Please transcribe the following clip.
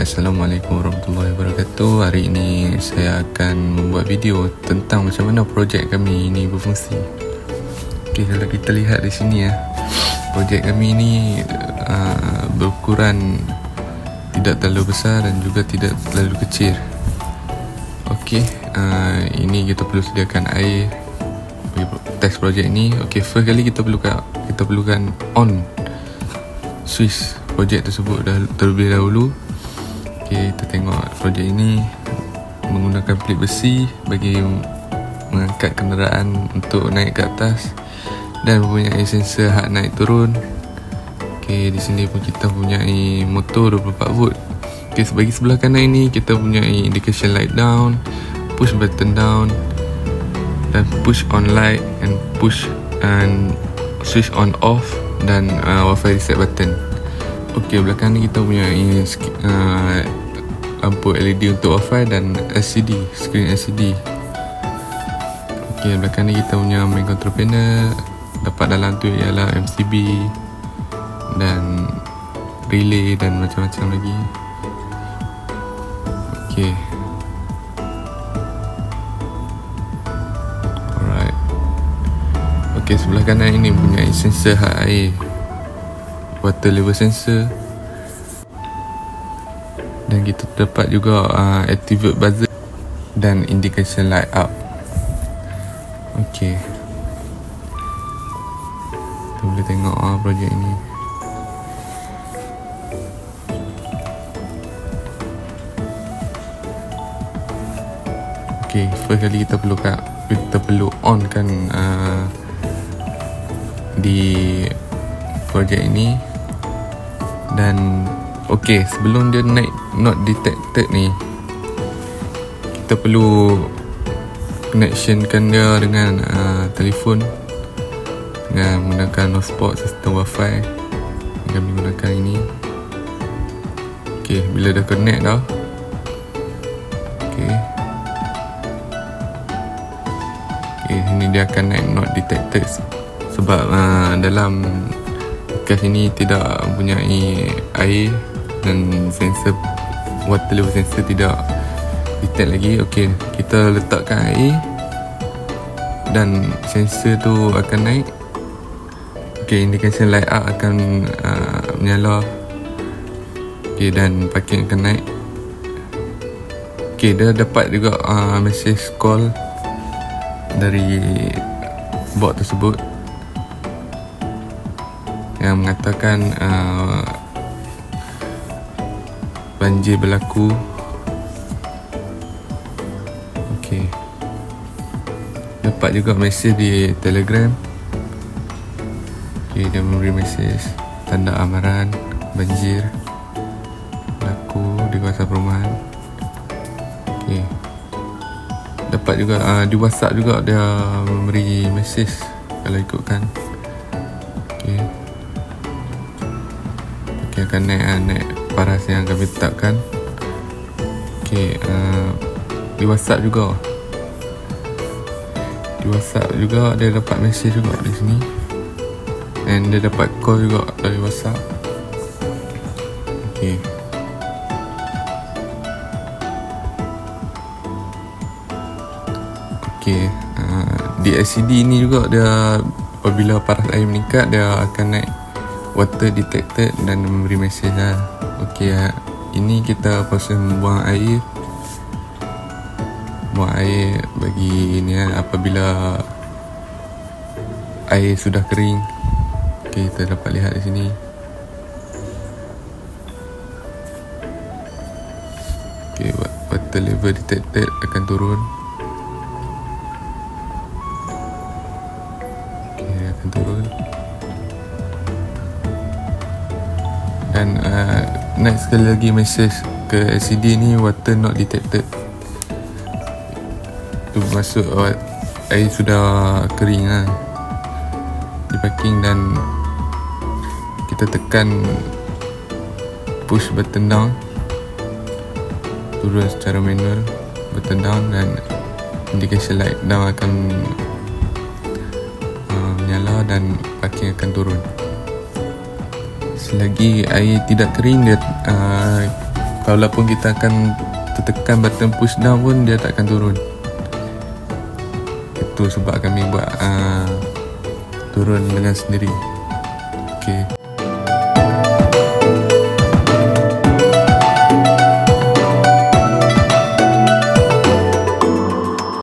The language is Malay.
Assalamualaikum warahmatullahi wabarakatuh. Hari ini saya akan membuat video tentang macam mana projek kami ini berfungsi. Okay, kalau kita lihat di sini ya Projek kami ini uh, berukuran tidak terlalu besar dan juga tidak terlalu kecil. Okay, uh, ini kita perlu sediakan air. Bagi test projek ini. Okay, first kali kita perlukan kita perlukan on switch projek tersebut dah terlebih dahulu Okay, kita tengok projek ini menggunakan pelik besi bagi mengangkat kenderaan untuk naik ke atas dan mempunyai sensor hard naik turun. Okay, di sini pun kita mempunyai motor 24 volt. Okay, bagi sebelah kanan ini kita mempunyai indication light down, push button down dan push on light and push and switch on off dan uh, wifi reset button. Okey, belakang ni kita punya uh, lampu LED untuk wifi dan LCD, screen LCD. Okey, belakang ni kita punya main control panel. Dapat dalam tu ialah MCB dan relay dan macam-macam lagi. Okey. Alright. Okey, sebelah kanan ini punya sensor air water level sensor dan kita dapat juga uh, activate buzzer dan indication light up. Ok kita boleh tengok uh, projek ini. Ok first kali kita perlu kita perlu on kan uh, di projek ini. Dan okey sebelum dia naik not detected ni kita perlu connectionkan dia dengan uh, telefon. Dengan menggunakan hotspot sistem wifi dengan menggunakan ini. Okey bila dah connect dah. Okey. Okey ini dia akan naik not detected sebab uh, dalam podcast ini tidak mempunyai air dan sensor water level sensor tidak detect lagi. Okey kita letakkan air dan sensor tu akan naik. Okey indication light up akan uh, menyala. Okey dan parking akan naik. Okey dia dapat juga uh, message call dari bot tersebut yang mengatakan uh, banjir berlaku. Okey. Dapat juga mesej di telegram. Okey dia memberi mesej tanda amaran banjir berlaku di kawasan perumahan. Okey. Dapat juga uh, di whatsapp juga dia memberi mesej kalau ikutkan. Okey. Dia akan naik uh, naik paras yang kami tetapkan. Okay uh, Di whatsapp juga. Di whatsapp juga Dia dapat mesej juga di sini. And dia dapat call juga Dari whatsapp. Okay Okay uh, Di LCD ni juga dia Apabila paras air meningkat Dia akan naik water detected dan memberi mesej lah ok lah ini kita proses membuang air. Buang air bagi ni lah apabila air sudah kering ok kita dapat lihat di sini. Ok water level detected akan turun sekali lagi message ke LCD ni water not detected. Tu masuk air sudah kering lah di parking dan kita tekan push button down. Turun secara manual button down dan indication light down akan uh, menyala dan parking akan turun selagi air tidak kering dia uh, Walaupun kita akan tertekan button push down pun dia tak akan turun. Itu sebab kami buat uh, turun dengan sendiri. Okay.